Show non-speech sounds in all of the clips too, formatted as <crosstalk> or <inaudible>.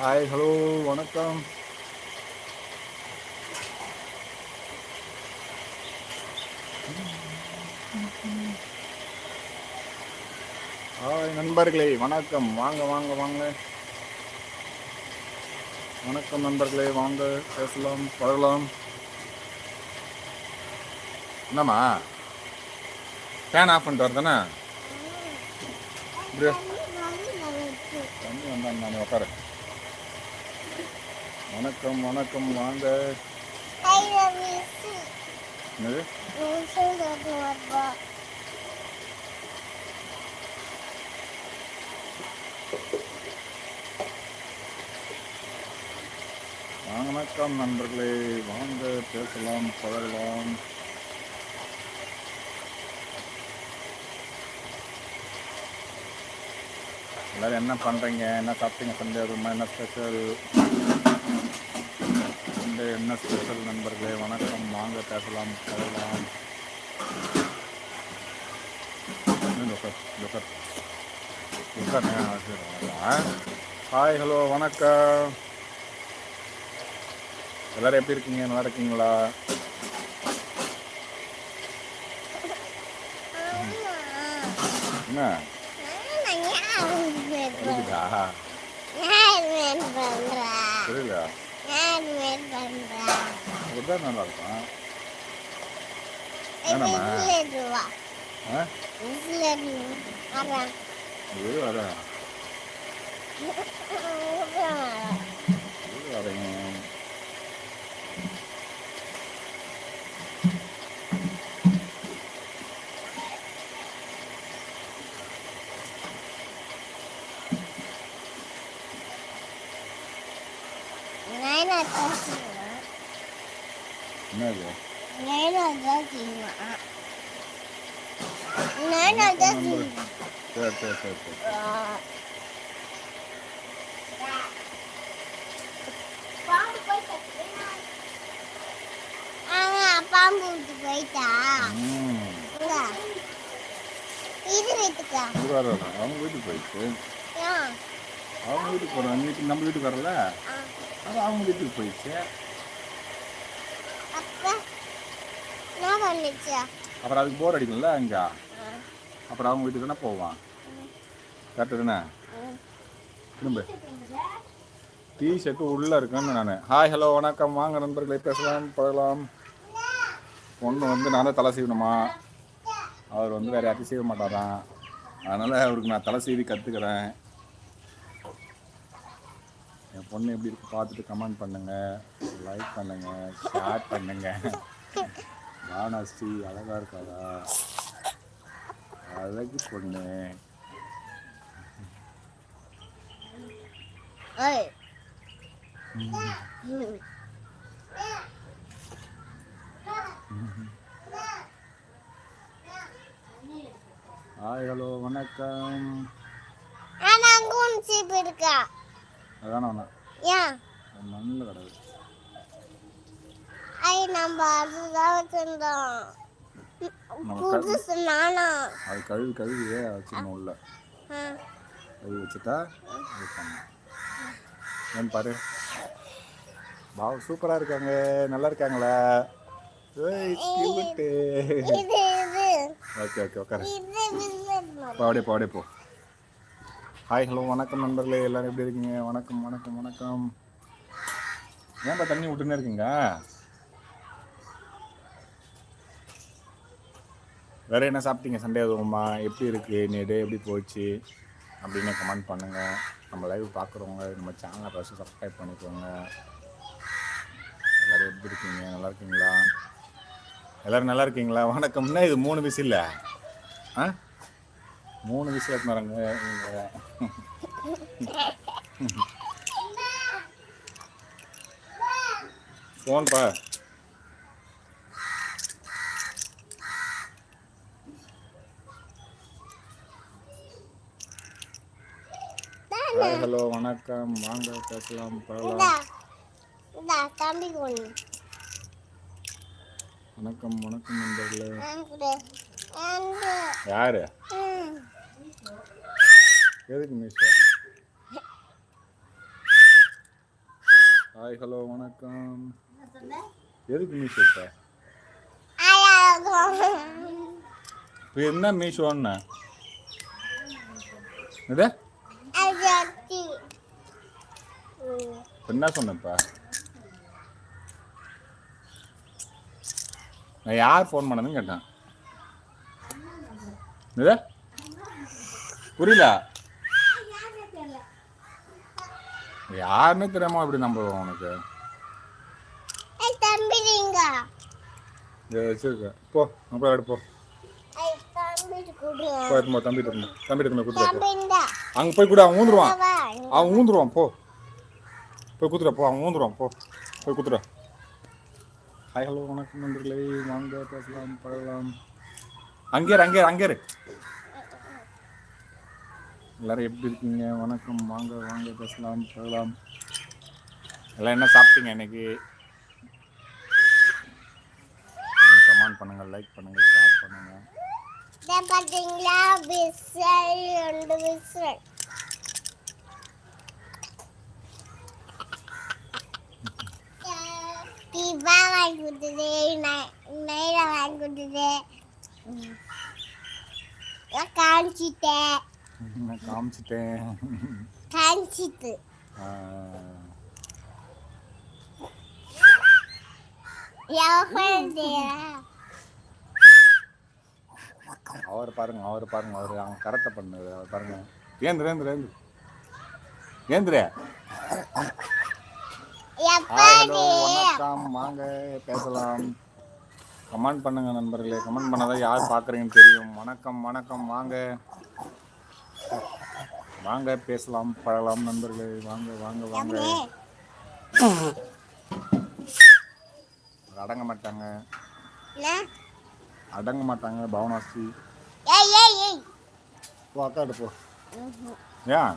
Hi hello வணக்கம். Hi நண்பர்களே வணக்கம். வாங்க வாங்க வாங்க. வணக்கம் நண்பர்களே வாங்க பேசலாம் பழகலாம். என்னம்மா? ஃபேன் ஆஃப் பண்ணிட்டு வரதானே? இப்படியா வந்தான் நான் உட்கார. வணக்கம் வணக்கம் வாங்க. என்னது? வணக்கம் நண்பர்களே வாங்க பேசலாம் பழகலாம். எல்லாரும் என்ன பண்ணுறீங்க என்ன சாப்பிட்டீங்க? சண்டே அதுமா என்ன ஸ்பெஷல் சண்டே என்ன ஸ்பெஷல் நண்பர்களே? வணக்கம். வாங்க பேசலாம் பழகலாம் ஹாய் ஹலோ வணக்கம். எல்லாரும் எப்படி இருக்கீங்க? நல்லா இருக்கீங்களா? என்ன? இருக்குதா புரியல இதுதான் நல்லா இருக்கும் ஆ இது வரேன் இது வரேன் என்னது சரி சரி சரி சரி பாம்பு விட்டு போயிட்டா ம் இங்க. இது வைத்துக்கா இது வர அவங்க வீட்டுக்கு ஏன்? அவங்க வீட்டுக்கு போகிறோம் வீட்டுக்கு நம்ம வீட்டுக்கு வரல. அது அவங்க வீட்டுக்கு போயிடுச்சு. அப்புறம் அதுக்கு போர் அடிக்கும்ல அங்கே? அப்புறம் அவங்க வீட்டுக்கு தானே போவான்? கரெக்டு தானே? திரும்ப. டீ ஷர்ட்டு உள்ளே இருக்குன்னு நான். ஹாய் ஹலோ வணக்கம். வாங்க நண்பர்களை பேசலாம் பழகலாம். பொண்ணு வந்து நான் தலை சீவணுமா? அவர் வந்து வேறு யாரையும் செய்ய மாட்டாராம். அதனால் அவருக்கு நான் தலை சீவி கற்றுக்கிறேன் என் பொண்ணு எப்படி இருக்கு பார்த்துட்டு கமெண்ட் பண்ணுங்க. லைக் பண்ணுங்க. ஷேர் பண்ணுங்க. வானாஸ்ரீ அழகா இருக்காரா அழகு பொண்ணு. ஏய். ஹாய் ஹலோ வணக்கம். ஆனா அங்க ஒன்று சீப்பு இருக்கா? அதான வேணா ஏன் மண்ணில் கிடக்கு ஐ நம்ம அதுதான் வச்சிருந்தோம் புதுசு நானா? அது கழுவி கழுவியே வச்சுக்கணும் உள்ள. கழுவி வச்சுட்டா ஏன்னு பாரு? பாவ் சூப்பராக இருக்காங்க. நல்லா இருக்காங்களா ஏய் cute. இது இது ஓகே ஓகே உட்காரு இது விசில் போ அப்படியே போ அப்படியே போ. ஹாய் ஹலோ வணக்கம் நண்பர்களே. எல்லாரும் எப்படி இருக்கீங்க? வணக்கம் வணக்கம் வணக்கம். ஏன்பா தண்ணி விட்டுனே இருக்கீங்க? வேற என்ன சாப்பிட்டீங்க? சண்டே அதுவுமா எப்படி இருக்கு? நீ டே எப்படி போச்சு? அப்படின்னு கமெண்ட் பண்ணுங்க. நம்ம லைவ் பார்க்குறவங்க நம்ம சேனலை ஃபஸ்ட்டு சப்ஸ்கிரைப் பண்ணிக்கோங்க. எல்லாரும் எப்படி இருக்கீங்க? நல்லா இருக்கீங்களா? எல்லாரும் நல்லா இருக்கீங்களா? வணக்கம்னா இது? மூணு விசில் ஆ? மூணு விசில் எடுத்துனாரங்க ஃபோன்பா ஹலோ வணக்கம். வாங்க பேசலாம் பரவாயில்ல தம்பி ஒன்று வணக்கம் வணக்கம் நண்பர்களே. யாரு? எதுக்கு மிஸ்டர் ஹாய் ஹலோ வணக்கம். எதுக்கு மீஷோ இப்போ? என்ன மீஷோன்னு இது? என்ன சொன்னப்பா நான் யார் ஃபோன் பண்ணதுன்னு கேட்டேன். இது புரியல. யாருன்னு தெரியாம இப்படி நம்புவோம் உனக்கு. வச்சிருக்க. போ அப்புறம் எடுப்போ தம்பி குடு போ எடுத்துமா தம்பி தம்பி அங்கே போய் கூட அவன் ஊந்துருவான். அவன் ஊந்துருவான் போ. போய் குத்துற போ அவன் ஊந்துருவான் போ. போய் குத்துற ஹாய் ஹலோ வணக்கம் நண்பர்களே. வாங்க பேசலாம் பழகலாம். அங்கே அங்கேர் அங்கே எல்லாரும் எப்படி இருக்கீங்க? வணக்கம். வாங்க வாங்க பேசலாம் பழகலாம். எல்லாம் என்ன சாப்பிட்டீங்க இன்னைக்கு? கமெண்ட் பண்ணுங்க லைக் பண்ணுங்க ஷேர் பண்ணுங்க. பார்த்தீங்களா? விசில் ரெண்டு விசில். தீபா வாங்கி கொடுத்தது. நைரா வாங்கி கொடுத்தது. காமிச்சிட்டேன். காமிச்சிட்டேன். காமிச்சிட்டு. அவர் பாருங்க அவர் பாருங்க அவர் அவன் கரெக்டாக பண்ணது அவர் பாருங்க. ஏந்திர. ஏந்திர ஏந்திர ஏந்திர ஹாய் ஹலோ எப்படி வணக்கம். வாங்க பேசலாம். கமெண்ட் பண்ணுங்க நண்பர்களே. கமெண்ட் பண்ணாதான் யார் பார்க்குறீங்கன்னு தெரியும். வணக்கம் வணக்கம். வாங்க. வாங்க பேசலாம் பழகலாம் நண்பர்களே. வாங்க வாங்க வாங்க. அடங்க மாட்டாங்க? அடங்க மாட்டாங்க ஏய் போ அக்காட்டு போ. ஏன்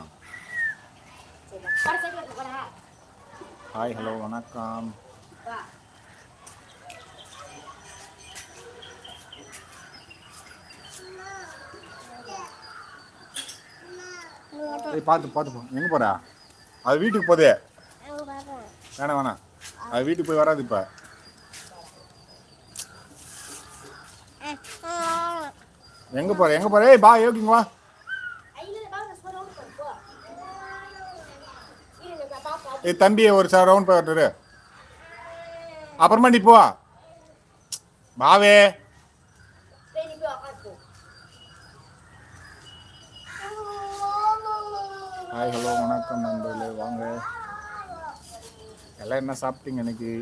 ஹாய் ஹலோ வணக்கம். பார்த்து பார்த்து எங்கே போறா? அது வீட்டுக்கு போதே. வேணாம் வேணாம். அது வீட்டுக்கு போய் வராது இப்போ. எங்கே போற? எங்கே போற? ஏய் பா யோகிங்க வா. ஏய் தம்பி ஒரு சார் ரவுண்ட் வரட்டுரு அப்புறமா நீ போ. பாவே ஹாய் ஹலோ வணக்கம் நண்பர்களே வாங்க. எல்லாம் என்ன சாப்பிட்டீங்க இன்னைக்கு.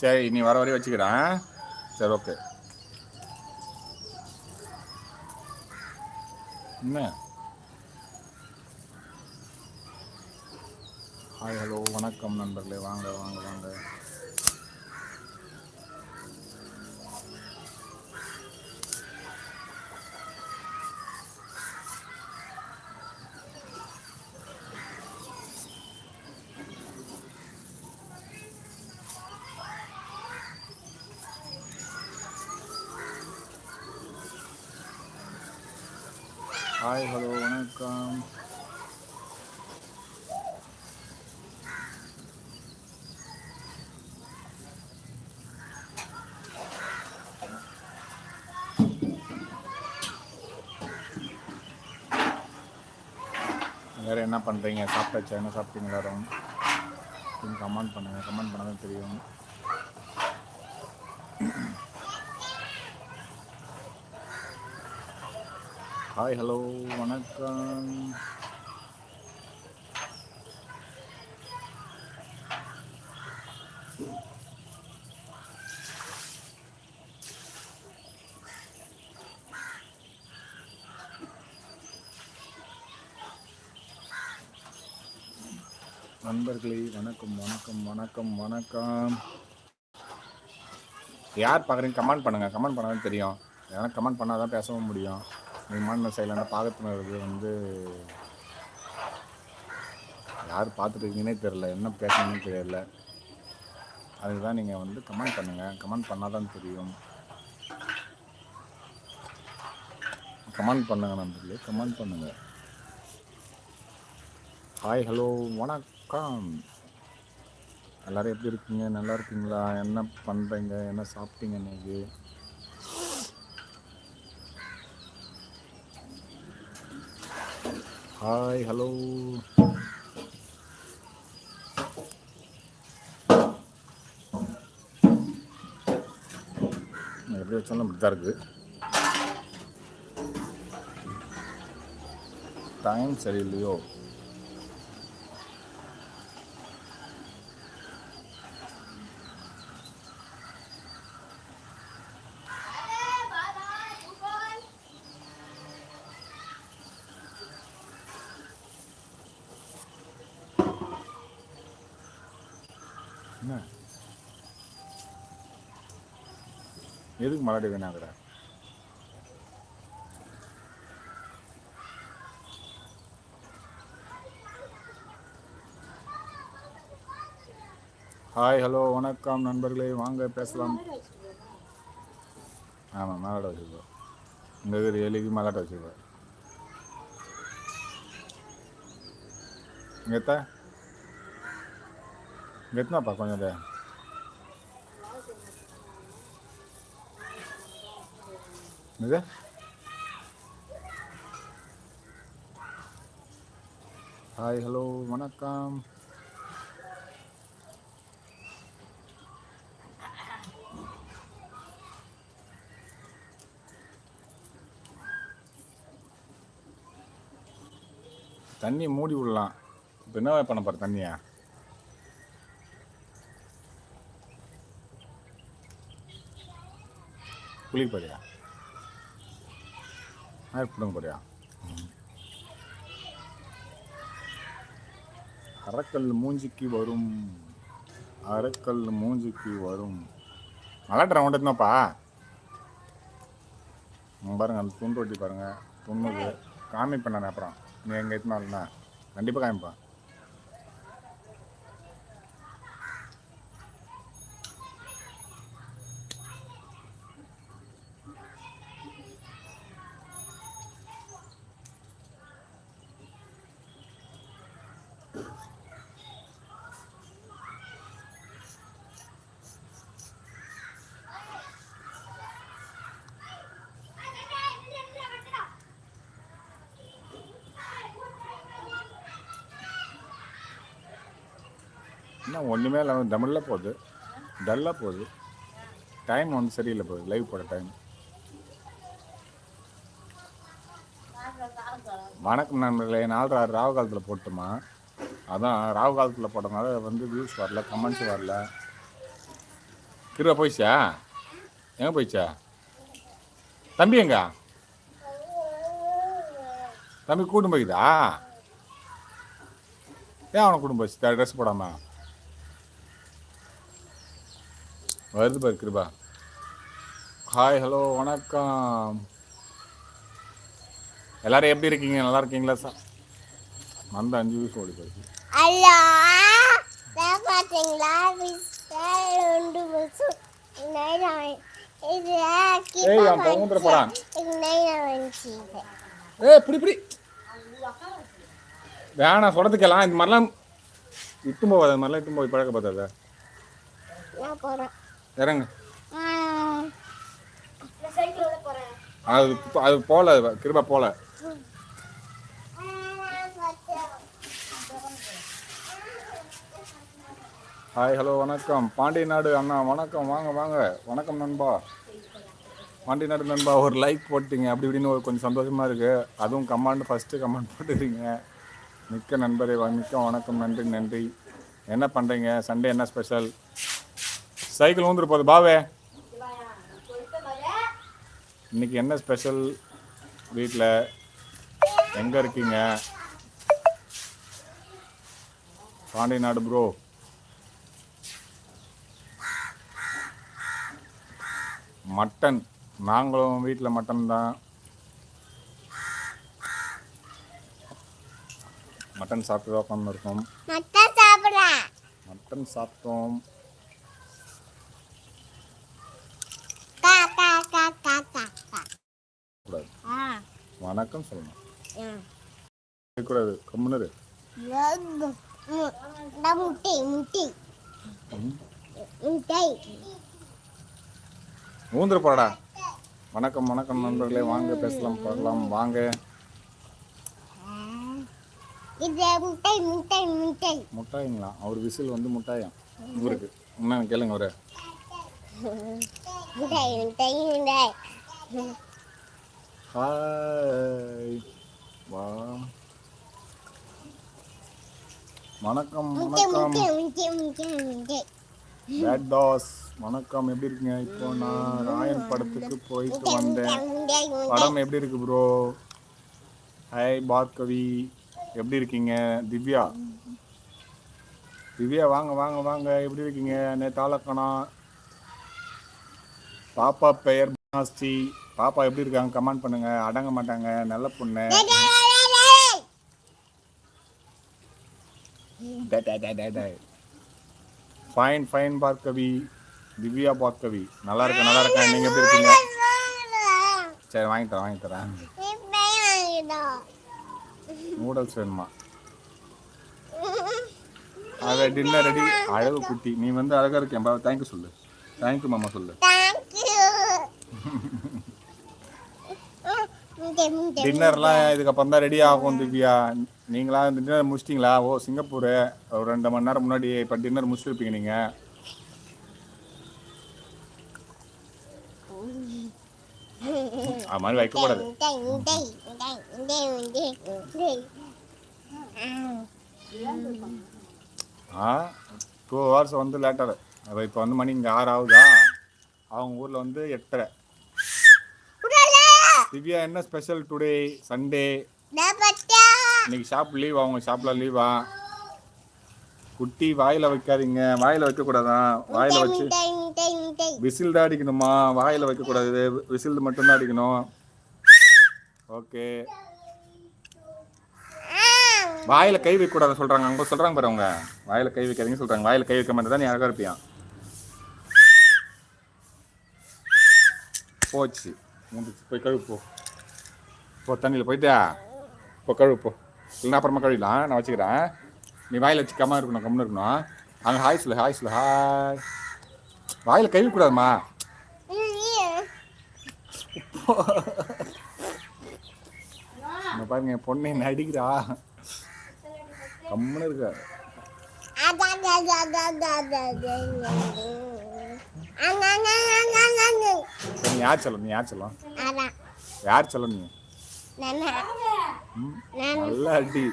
சரி நீ வர வரையும் வச்சுக்கிறேன் சரி ஓகே. என்ன ஹாய் ஹலோ வணக்கம் நண்பர்களே. வாங்க வாங்க வாங்க ஹாய் ஹலோ வணக்கம் எல்லாரும் என்ன பண்ணுறீங்க சாப்பிட்டாச்சா? என்ன சாப்பிட்டீங்க எல்லாரும்? கமெண்ட் பண்ணுங்கள் கமெண்ட் பண்ண தான் தெரியும். ஹாய் ஹலோ வணக்கம். நண்பர்களே வணக்கம் வணக்கம் வணக்கம் வணக்கம். யார் பார்க்குறீங்க? கமெண்ட் பண்ணுங்கள் கமெண்ட் பண்ணாலும் தெரியும். ஏன்னா கமெண்ட் பண்ணால் தான் பேசவும் முடியும். நீங்கள் மாநில சைடில் பாகத்தினருக்கு வந்து யார் பார்த்துட்டு இருக்கீங்கன்னே தெரில என்ன பேசணும்னு தெரியல. அதுக்கு தான் நீங்கள் வந்து கமெண்ட் பண்ணுங்கள் கமெண்ட் பண்ணால் தான் தெரியும். கமெண்ட் பண்ணுங்கள் நண்பர்களே. கமெண்ட் பண்ணுங்கள் ஹாய் ஹலோ வணக்கம் எல்லாரும் எப்படி இருக்கீங்க? நல்லா இருக்கீங்களா? என்ன பண்ணுறீங்க என்ன சாப்பிட்டீங்க இன்னைக்கு? ஹாய் ஹலோ எப்படி வச்சாலும் இப்படி தான் இருக்குது டைம் சரியில்லையோ என்ன எதுக்கு மலாடி வேணாங்கிற ஹாய் ஹலோ வணக்கம் நண்பர்களே. வாங்க பேசலாம். ஆமாம் மலாட்டை வச்சுருக்கோம். இந்த இது எலிக்கு மலாட்டை வச்சுருக்கோம். எத்த? எத்தனாப்பா கொஞ்சம் இது? ஹாய் ஹலோ வணக்கம். தண்ணி மூடி விடலாம். இப்போ என்ன பண்ண போகிற தண்ணியா? குளிப்பாரியா போறியா குறையா அறக்கல் மூஞ்சிக்கு வரும். அறக்கல் மூஞ்சிக்கு வரும். மலாட்டுற மட்டும்தான்ப்பா பாருங்க அந்த துண்டு ஒட்டி பாருங்க. துண்ணுது. காமிப்பேன் நான் அப்புறம். நீ எங்கே எத்தினாலும்னா கண்டிப்பாக காமிப்பேன். என்ன ஒன்றுமே இல்லாமல் தமிழில் போகுது. டல்லாக போகுது. டைம் வந்து சரியில்லை போகுது. லைவ் போட டைம் வணக்கம் நண்பர்களே நாலு ராவு காலத்தில் போட்டுமா? அதான் ராவு காலத்தில் போட்டதுனால வந்து வியூஸ் வரல கமெண்ட்ஸ் வரல. திருவா போயிச்சா எங்கே போயிச்சா தம்பி எங்க? தம்பி கூட்டம் போய்க்குதா? ஏன் அவனை கூட்டம் போச்சு ட்ரெஸ் போடாமல் வருது பாரு கிருபா. ஹாய் ஹலோ வணக்கம். எல்லாரும் எப்படி இருக்கீங்க? நல்லா இருக்கீங்களா சார் அந்த அஞ்சு வயசு ஓடி போயிடுச்சு. வேணாம் சொல்றதுக்கெல்லாம் இந்த மாதிரிலாம் இட்டும் இந்த மாதிரிலாம் இட்டும் போய் பழக்க பார்த்தாத இறங்க. அது அது போல கிருபா போல. ஹாய் ஹலோ வணக்கம். பாண்டி நாடு அண்ணா வணக்கம். வாங்க வாங்க. வணக்கம் நண்பா. பாண்டி நாடு நண்பா ஒரு லைக் போட்டீங்க. அப்படி இப்படின்னு ஒரு கொஞ்சம் சந்தோஷமா இருக்கு. அதுவும் கமெண்ட் ஃபர்ஸ்ட் கமெண்ட் போட்டுறீங்க மிக்க நண்பரே மிக்க வணக்கம். நன்றி நன்றி. என்ன பண்ணுறீங்க சண்டே என்ன ஸ்பெஷல் சைக்கிள் ஊந்துட்டு போகுது பாவே. இன்னைக்கு என்ன ஸ்பெஷல் வீட்டில் எங்கே இருக்கீங்க? பாண்டி நாடு ப்ரோ மட்டன். நாங்களும் வீட்டில் மட்டன் தான். மட்டன் சாப்பிட்டு தான் உட்காந்துருக்கோம் மட்டன் சாப்பிட்டோம் கா கா கா கா கா கா கூடாது ஆ வணக்கம் சொல்லணும். கூடாது கம்முனரு. முட்டை முட்டை. முட்டை. ஊந்துரு போடா வணக்கம் வணக்கம் நண்பர்களே. வாங்க பேசலாம் பார்க்கலாம். வாங்க. இது முட்டை முட்டை முட்டை. முட்டாய்ங்களா? அவர் விசில் வந்து முட்டாயம் இவருக்கு. என்ன கேளுங்க ஒரு முட்டை முட்டை முட்டை. ஹாய் வா. வணக்கம் வணக்கம். பேட் வணக்கம் எப்படி இருக்கீங்க? இப்போ நான் ராயன் படத்துக்கு போயிட்டு வந்தேன். படம் எப்படி இருக்கு ப்ரோ ஹாய் பார்கவி. எப்படி இருக்கீங்க? திவ்யா. திவ்யா வாங்க வாங்க வாங்க. எப்படி இருக்கீங்க? நேற்று ஆளக்கணா பாப்பா பெயர் மாஸ்டி பாப்பா எப்படி இருக்காங்க? கமெண்ட் பண்ணுங்க. அடங்க மாட்டாங்க. நல்ல பொண்ணு. Fine fine Bhargavi. Divya Bhargavi. நல்லா இருக்கேன் நல்லா இருக்கேன். நீங்க எப்படி இருக்கீங்க? சரி வாங்கி தரேன் வாங்கி தரேன். நூடுல்ஸ் வேணுமா? அதை டின்னர் ரெடி அழகு குட்டி. நீ வந்து அழகா இருக்கேன் பா தேங்க்யூ சொல்லு. தேங்க்யூ மாமா சொல்லு. டின்னர்லாம் இதுக்கப்புறம் தான் ரெடி ஆகும் திவ்யா. நீங்களா டின்னர் முடிச்சிட்டிங்களா? ஓ சிங்கப்பூர். ஒரு ரெண்டு மணி நேரம் முன்னாடி இப்போ டின்னர் முடிச்சிருப்பீங்க நீங்க. அது மாதிரி வைக்கக்கூடாது ஆ டூ ஹவர்ஸ் வந்து லேட்டர் அப்போ இப்போ வந்து மணி இங்கே ஆறு ஆகுதா? அவங்க ஊரில் வந்து எட்டரை. திவ்யா என்ன ஸ்பெஷல் டுடே சண்டே இன்னைக்கு ஷாப் லீவ் அவங்க ஷாப்ல லீவா குட்டி வாயில வைக்காதீங்க. வாயில வைக்க கூடாதான் வாயில வச்சு விசில் தான் அடிக்கணுமா? வாயில வைக்க கூடாது விசில் மட்டும்தான் அடிக்கணும். ஓகே. வாயில கை வைக்க கூடாதுன்னு சொல்றாங்க. அங்க சொல்றாங்க பாரு அவங்க. வாயில கை வைக்காதீங்கன்னு சொல்றாங்க. வாயில கை வைக்க மாட்டேன் நீ அழகா இருப்பியா? போச்சு. முடிச்சு போய் கழுவு போ போ தண்ணியில் போயிட்டா போ கழுவு போ இல்லைன்னா அப்புறமா கழுவிடலாம் நான் வச்சுக்கிறேன் நீ வாயில் வச்சுக்காம இருக்கணும் கம்முன்னு இருக்கணும் அங்கே ஹாய் சொல்லு ஹாய் சொல்லு ஹாய் வாயில் கழுவி கூடாதுமா இந்த பாருங்க என் பொண்ணு என்ன அடிக்கிறா கம்முன்னு இருக்கா சரி, நீ யார் சொல்லும் நீ யார் சொல்லும் யார் சொல்லும் நீ? நல்ல அடி.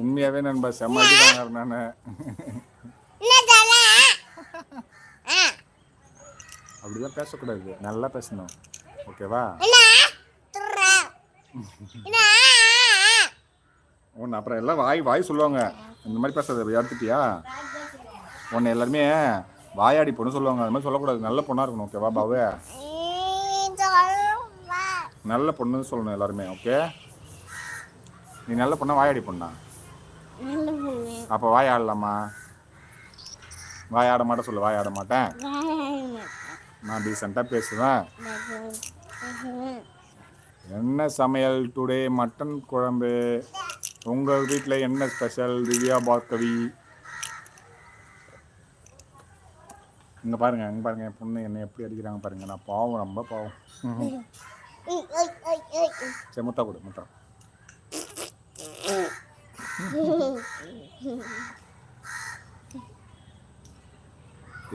உண்மையாவே நண்பா செம்ம அடி வாங்க நானு. அப்படிலாம் பேசக்கூடாது. நல்லா பேசணும். ஓகேவா? உன்னை அப்புறம் எல்லாம் வாய் வாய் சொல்லுவாங்க. இந்த மாதிரி பேசாத எடுத்துட்டியா உன்னை எல்லாருமே வாயாடி பொண்ணு சொல்லுவாங்க. அது மாதிரி சொல்லக்கூடாது. நல்ல பொண்ணா இருக்கணும். ஓகேவா பாவே நல்ல பொண்ணுன்னு சொல்லணும் எல்லாருமே ஓகே? நீ நல்ல பொண்ணா வாயாடி பொண்ணா? அப்போ வாயாடலாமா? வாயாட வாய் மாட்டேன் சொல்லு வாயாட மாட்டேன். நான் டீசெண்டாக பேசுவேன். என்ன சமையல் டுடே மட்டன் குழம்பு. உங்கள் வீட்டில் என்ன ஸ்பெஷல் திவ்யா பார்கவி இங்கே பாருங்க இங்கே பாருங்க என் பொண்ணு என்னை எப்படி அடிக்கிறாங்க பாருங்க. நான் பாவம் ரொம்ப பாவம். சரி முத்தா கொடு முத்தா.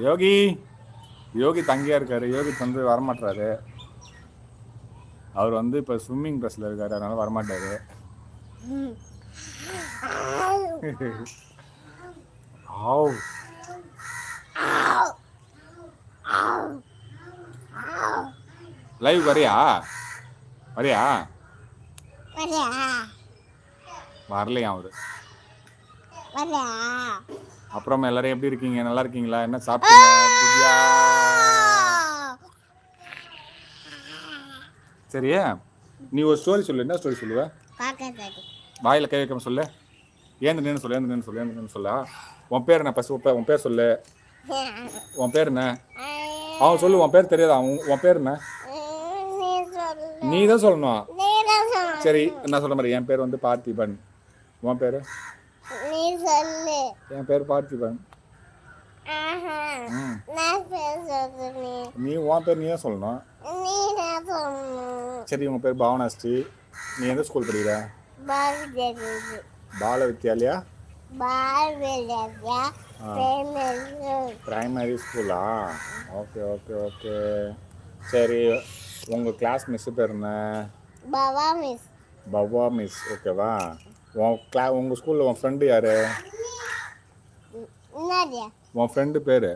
யோகி யோகி தங்கியா இருக்காரு. யோகி வந்து வரமாட்டாரு அவர் வந்து இப்போ ஸ்விம்மிங் ட்ரெஸ்ல இருக்காரு அதனால வரமாட்டாரு. ஆவ். லைவ் வரியா? வரியா? வரலையா அவரு? அப்புறம் எல்லாரும் எப்படி இருக்கீங்க? நல்லா இருக்கீங்களா? என்ன சாப்பிட்டீங்க? சரியா நீ ஒரு ஸ்டோரி சொல்லு. என்ன ஸ்டோரி சொல்லுவ? வாயில கை வைக்காம சொல்லு. ஏந்து நின்று சொல்லு? ஏந்து நின்று சொல்லு? ஏந்து நின்று சொல்ல? உன் பேர் என்ன? பசு உன் பேர் சொல்லு. <laughs> உன் பேர் என்ன? அவன் சொல்லு உன் பேர் தெரியாதா? உன் பேர் என்ன? நீ தான் சொல்லணும்? சரி நான் சொல்ற மாதிரி என் பேர் வந்து பார்த்திபன். உன் பேர்? சொல்லு. என் பேர் பார்த்திபன். நீ உன் பேர் நீ நான் சொல்லணும். சரி உங்கள் பேர் பாவனாஸ்ரீ. நீ எந்த ஸ்கூல் படிக்கிற? பால் வித்யாலயா பிரைமரி ஸ்கூலா ஓகே ஓகே ஓகே சரி உங்கள் கிளாஸ் மிஸ் பேர் என்ன? பாபா மிஸ் பவா மிஸ் ஓகேவா உன் கிளா உங்கள் ஸ்கூலில் உன் ஃப்ரெண்டு யார்? உன் ஃப்ரெண்டு பேர்?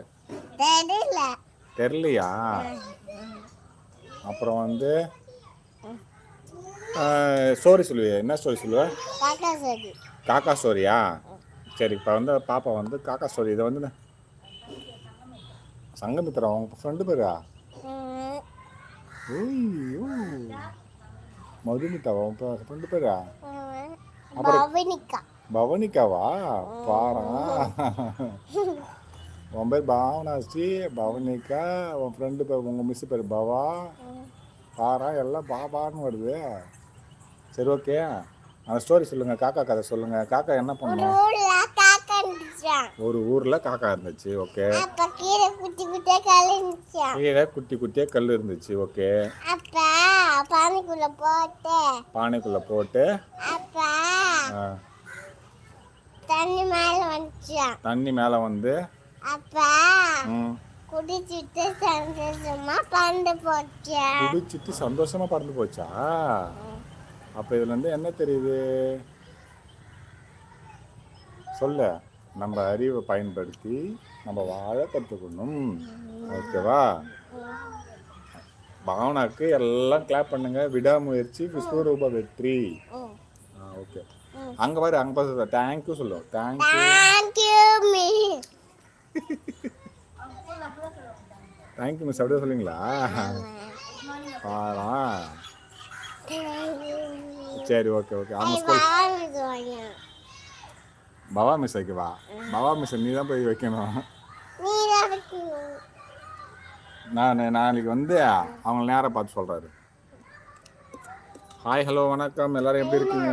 தெரியல. தெரிலையா அப்புறம் வந்து ஸ்டோரி சொல்லுவியே. என்ன ஸ்டோரி சொல்லுவ? காக்கா சொல்லி காக்கா ஸ்டோரியா சரி இப்போ வந்து பாப்பா வந்து காக்கா ஸ்டோரி இதை வந்து சங்கமித்ரா உங்க ஃப்ரெண்டு பேரா? ஐயோ. மதுமிதா உன் ஃப்ரெண்டு பேரா? பவனிகா பவனிகாவா பாரா. <laughs> உன் பேர் பாவனாஸ்ரீ பவனிகா உன் ஃப்ரெண்டு பேர் உங்கள் மிஸ் பேர் பவா. பாரா எல்லாம் பாபான்னு வருது. சரி ஓகே அந்த ஸ்டோரி சொல்லுங்க காக்கா கதை சொல்லுங்க. காக்கா என்ன பண்ணும்? ஒரு ஊர்ல காக்கா இருந்துச்சு ஓகே. அப்ப கீழே குட்டி குட்டியா கல் இருந்துச்சான் கீழே குட்டி குட்டியே கல் இருந்துச்சு ஓகே. அப்ப பானைக்குள்ள போட்டு பானைக்குள்ள போட்டு அப்ப தண்ணி மேல வந்துச்சான் தண்ணி மேலே வந்து அப்ப குடிச்சிட்டு சந்தோஷமா பண்டு போச்சான் குடிச்சிட்டு சந்தோஷமா பறந்து போச்சா? அப்போ இதுல இருந்து என்ன தெரியுது? சொல்ல. நம்ம அறிவை பயன்படுத்தி நம்ம வாழ கற்றுக்கணும் ஓகேவா? பாவனாக்கு எல்லாம் கிளாப் பண்ணுங்க. விடாமுயற்சி விஸ்வரூப வெற்றி. ம். ஆ ஓகே அங்க பாரு அங்க பாரு தேங்க்யூ சொல்லும் thank you Thank you, me. Thank you miss அப்படியே சொல்லுங்களா ஆறா சரி ஓகே ஓகே அவங்க ஸ்கூல். பவா மிஸ் வைக்கவா பவா மிஸ் நீ தான் போய் வைக்கணும். நான் நாளைக்கு வந்து அவங்கள நேராக பார்த்து சொல்கிறாரு ஹாய் ஹலோ வணக்கம். எல்லாரும் எப்படி இருக்கீங்க.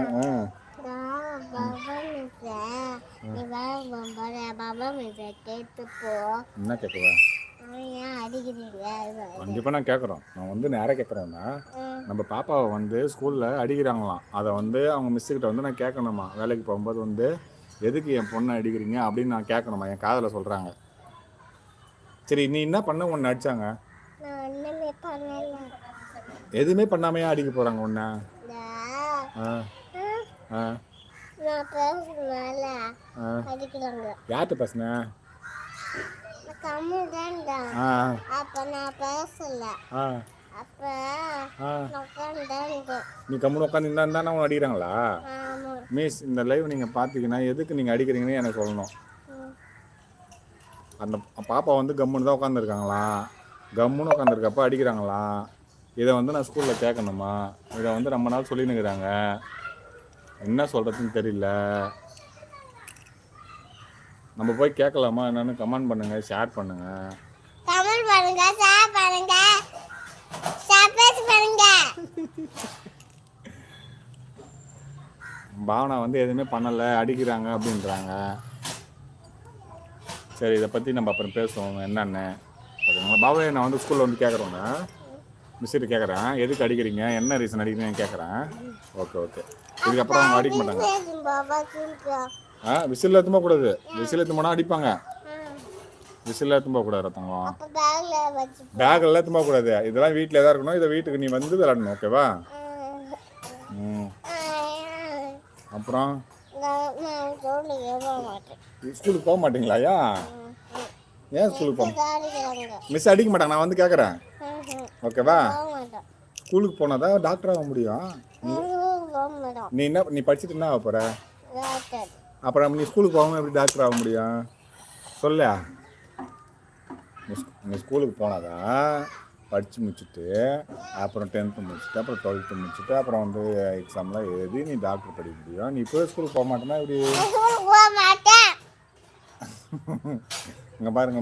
என்ன கேட்குவா? கண்டிப்பாக நான் கேட்குறோம் நான் வந்து நேராக கேட்குறேன்னா. நம்ம பாப்பாவை வந்து ஸ்கூலில் அடிக்கிறாங்களாம். அதை வந்து அவங்க மிஸ்ஸுக்கிட்ட வந்து நான் கேட்கணுமா வேலைக்கு போகும்போது வந்து எதுக்கு என் பொண்ணை அடிக்கிறீங்க? அப்படின்னு நான் கேட்கணுமா என் காதில் சொல்கிறாங்க சரி நீ என்ன பண்ண? உன்னை பண்ணல. எதுவுமே பண்ணாமையே அடிக்க போகிறாங்க உன்னை? ஆ. ஆ. யார்கிட்ட பேசுனேன் நீ கம்முன்னு உட்காந்து தானே உன்னை அடிக்கிறாங்களா? மிஸ் இந்த லைவ் நீங்கள் பார்த்தீங்கன்னா எதுக்கு நீங்கள் அடிக்கிறீங்கன்னு எனக்கு சொல்லணும். அந்த பாப்பா வந்து கம்முன்னு தான் உட்காந்துருக்காங்களாம் கம்முன்னு உட்காந்துருக்கப்ப அடிக்கிறாங்களாம் இதை வந்து நான் ஸ்கூலில் கேட்கணுமா? இதை வந்து ரொம்ப நாள் சொல்லினுக்கிறாங்க என்ன சொல்கிறதுன்னு தெரியல. நம்ம போய் கேட்கலாமா? என்னன்னு கமெண்ட் பண்ணுங்கள் ஷேர் பண்ணுங்கள் கமெண்ட் பண்ணுங்க ஷேர் பண்ணுங்க. சப்ஸ்கிரைப் பண்ணுங்க. பாவனா வந்து எதுவுமே பண்ணலை அடிக்கிறாங்க அப்படின்றாங்க. சரி இதை பற்றி நம்ம அப்புறம் பேசுவோம் என்னென்னு. ஓகேங்களா? பாபாவை நான் வந்து ஸ்கூலில் வந்து கேட்குறோங்க மிஸ்ஸிட்டு கேட்குறேன். எதுக்கு அடிக்கிறீங்க? என்ன ரீசன் அடிக்கிறீங்கன்னு கேட்குறேன். Okay okay. இதுக்கப்புறம் அவங்க அடிக்க மாட்டாங்க. பாபா ஆ விசில் எடுத்து போகக்கூடாது விசில் எடுத்து போனால் அடிப்பாங்க. விசில் எடுத்து போகக்கூடாது வச்சு பேக் எல்லாம் போகக்கூடாது இதெல்லாம் வீட்டில் எதாவது இருக்கணும் இதை வீட்டுக்கு நீ வந்து விளாடணும் ஓகேவா ம். அப்புறம்? ஸ்கூலுக்கு போக மாட்டீங்களா ஏன் ஸ்கூலுக்கு போக மிஸ் அடிக்க மாட்டாங்க நான் வந்து கேட்குறேன் ஓகேவா ஸ்கூலுக்கு போனால் தான் டாக்டர் ஆக முடியும். நீ என்ன நீ படிச்சுட்டு என்ன ஆக போகிற அப்புறம் நீ ஸ்கூலுக்கு போகாமல் எப்படி டாக்டர் ஆக முடியும்? சொல்ல. நீ ஸ்கூ- நீ ஸ்கூலுக்கு போனாதான் படித்து முடிச்சுட்டு அப்புறம் டென்த்து முடிச்சுட்டு அப்புறம் டுவெல்த்து முடிச்சுட்டு அப்புறம் வந்து எக்ஸாம்லாம் எழுதி நீ டாக்டர் படிக்க முடியும். நீ இப்போ ஸ்கூலுக்கு போக மாட்டேன்னா இப்படி <laughs> இங்கே பாருங்க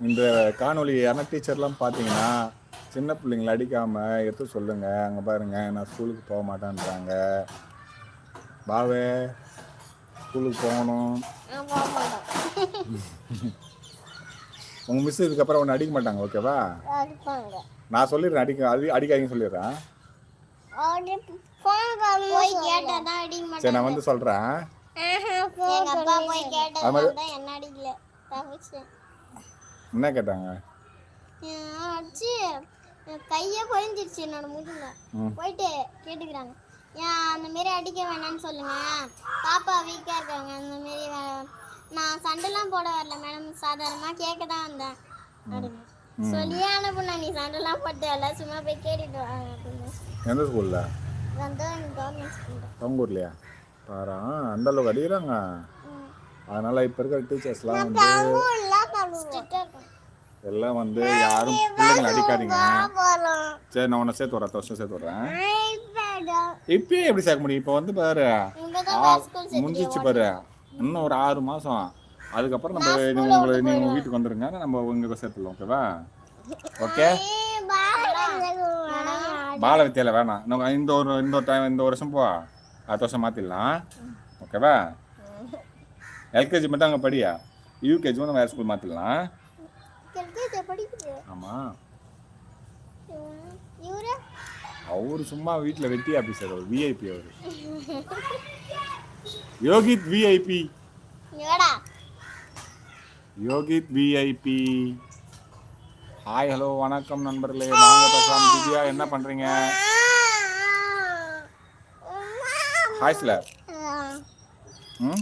இந்த காணொளி யாரா டீச்சர்லாம் பார்த்தீங்கன்னா சின்ன பிள்ளைங்களை அடிக்காமல் எடுத்து சொல்லுங்கள் அங்கே பாருங்க நான் ஸ்கூலுக்கு போக மாட்டேன்றாங்க. பாவே. ஸ்கூலுக்கு போகணும். <laughs> உங்கள் மிஸ் இதுக்கப்புறம் ஒன்று அடிக்க மாட்டாங்க ஓகேவா நான் சொல்லிடுறேன் அடிக்க அது அடிக்காதீங்கன்னு சொல்லிடுறேன். சரி நான் வந்து சொல்கிறேன் என்ன அடிக்கல. தப்பிச்சேன் என்ன கேட்டாங்க? கையே குழஞ்சிருச்சு என்னோட முதுகுல. போயிட்டு கேட்டுக்கிறாங்க. அந்த மாரி அடிக்க வேணாம்னு சொல்லுங்க. பாப்பா வீக்கா இருக்காங்க. அந்த மாரி நான் சண்டைலாம் போட வரல மேடம் சாதாரணமா கேட்க தான் வந்தேன். அப்படின்னு. சொல்லியே அனுப்புனா நீ சண்டைலாம் போட்டு எல்லாம் சும்மா போய் கேட்டுட்டு எந்த ஸ்கூலில் வந்து கவர்மெண்ட் பாரா அந்த அளவுக்கு அடிக்கிறாங்க. அதனால் இப்போ இருக்கிற டீச்சர்ஸ்லாம் வந்து எல்லாம் வந்து யாரும் பிள்ளைங்களை அடிக்காதீங்க. சரி நான் உன்னை சேர்த்து வரேன் வருஷம் சேர்த்து வரேன் இப்பயே எப்படி சேர்க்க முடியும்? இப்போ வந்து பாரு. முடிஞ்சிச்சு பாரு. இன்னும் ஒரு ஆறு மாதம் அதுக்கப்புறம் நம்ம நீங்க உங்களை நீங்கள் உங்கள் வீட்டுக்கு வந்துருங்க. நம்ம உங்க சேர்த்துலாம் ஓகேவா ஓகே பால வித்தியால வேணாம். இன்னும் இந்த ஒரு இந்த ஒரு டைம் இந்த வருஷம் போ. அடுத்த வருஷம் மாற்றிடலாம் ஓகேவா எல்கேஜி மட்டும் அங்கே படியா? யூகேஜி வந்து வேறு ஸ்கூல் மாற்றிடலாம் ஆமாம் அவரு சும்மா வீட்டில் வெட்டி ஆஃபீஸர் அவர் விஐபி அவர். Yogit VIP Yogit VIP hi hello வணக்கம் நண்பர்களே. வாங்க பேசலாம். திவ்யா என்ன பண்ணுறீங்க ஹாய் சிலர் ம்?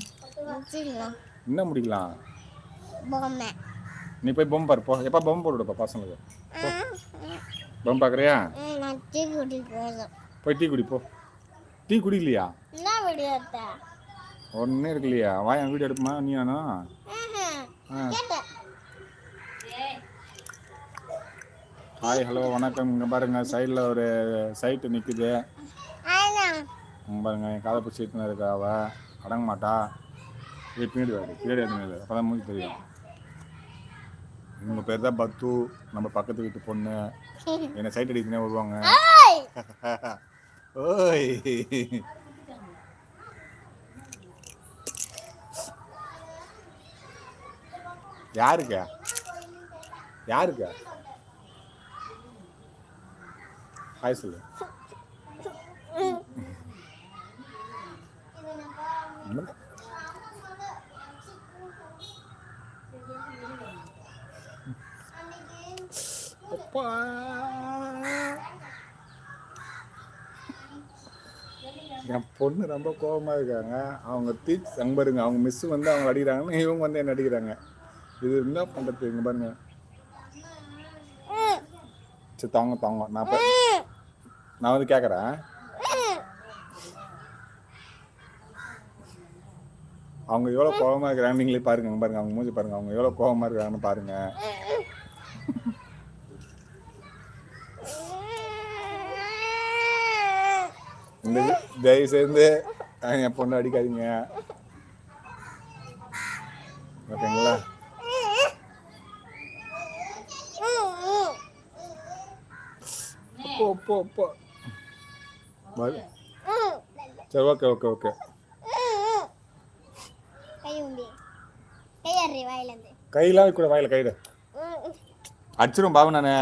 என்ன முடிக்கலாம் நீ போய் பொம்மை பாரு போ. எப்போ பொம்மை விடுப்பா பசங்களுக்கு. பொம்மை பார்க்குறியா போய் டீ குடி போ டீ குடிக்கலையா? என்ன வீடியோ எடுத்த? ஒன்றும் இருக்கலையா வா என் வீடு எடுக்குமா நீ கேட்டேன். ஹாய் ஹலோ வணக்கம். இங்கே பாருங்க சைடில் ஒரு சைட்டு நிற்குது பாருங்க என் காதை பிடிச்சிட்டு இருக்கா அவ. அடங்க மாட்டா இது பின்னாடி வருது வருது அப்போ தான் மூஞ்சி தெரியும். உங்கள் பேர் தான் பத்து. நம்ம பக்கத்து வீட்டு பொண்ணு. என்னை சைட் அடிச்சுனே வருவாங்க. <laughs> ஓய். யாருக்கா? யாருக்கா? ஹாய் சொல்லு. <laughs> என்ன? அப்பா. என் பொண்ணு ரொம்ப கோபமாக இருக்காங்க. அவங்க டீச் அங்கே பாருங்க அவங்க மிஸ்ஸு வந்து அவங்க அடிக்கிறாங்கன்னு இவங்க வந்து என்ன அடிக்கிறாங்க? இது என்ன பண்ணுறது இங்கே பாருங்க. சரி தாங்க தாங்க நான் இப்போ நான் வந்து கேட்குறேன் அவங்க எவ்வளோ கோபமாக இருக்கிறாங்க நீங்களே பாருங்க அங்க பாருங்க அவங்க மூஞ்சி பாருங்க அவங்க எவ்வளோ கோபமாக இருக்கிறாங்கன்னு பாருங்க. இந்த தயவு சேர்ந்து என் பொண்ணு அடிக்காதீங்க ஓகேங்களா போ போ போ சரி ஓகே ஓகே ஓகே கையெல்லாம் கூட வாயில கையில அடிச்சிடும் பாவு நானே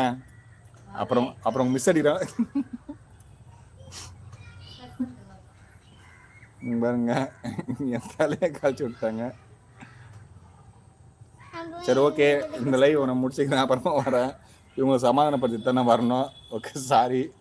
அப்புறம் அப்புறம் மிஸ் அடிக்கிறான் பாருங்க. என் தலையை காய்ச்சி விட்டாங்க சரி ஓகே. இந்த லைவ் நான் முடிச்சுக்கிறேன். அப்புறமா வரேன். இவங்க சமாதானப்படுத்தி தானே வரணும். Okay sorry